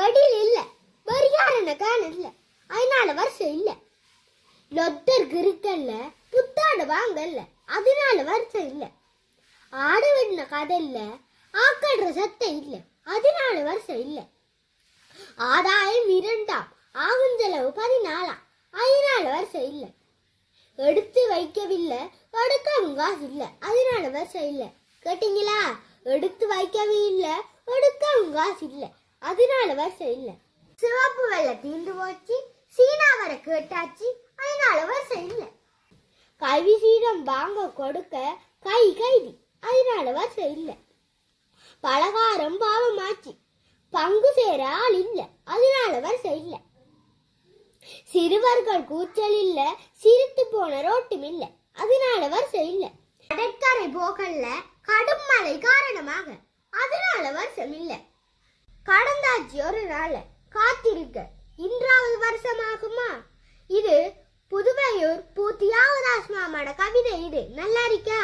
வடியில் இல்ல வரிகாரன காண இல்ல அதனால வருஷம் இல்லை. லொத்தருக்கு இருக்கல்ல புத்தாடு வாங்கல்ல அதனால வருஷம் இல்லை. ஆடு விடின கதை இல்ல ஆக்கடுற சத்தம் இல்லை அதனால வருஷம் இல்லை. ஆதாயம் இரண்டாம் ஆகும் செலவு பதினாலாம் அதனால வருஷம் இல்லை. எடுத்து வைக்கவில்லை எடுக்கவும் காசு இல்லை அதனால வருஷம் இல்லை. கேட்டீங்களா? எடுத்து வைக்கவே இல்லை எடுக்கவும் காசு இல்லை. அதனால வருஷம் இல்ல சிவப்பு வெள்ளை தீண்டு போச்சு சீனா வர கேட்டாச்சு அதனால வருஷம் இல்ல கல்வி சீரம் வாங்க கொடுக்க கை கைதி அதனால வருஷம் இல்ல பலகாரம் பாவமாச்சு பங்கு சேர ஆள் இல்ல அதனால வருஷம் இல்ல சிறுவர்கள் கூச்சல் இல்ல சிரித்து போன ரோட்டும் இல்ல அதனால வருஷம் இல்ல கடற்கரை போகல கடும் மழை காரணமாக அதனால வருஷம் இல்லை கடந்தாச்சு ஒரு நாள் காத்திருக்க. இன்றாவது வருஷமாகுமா? இது புதுவையூர் பூத்தியாவது மாமாட கவிதை இது. நல்லா இருக்கா?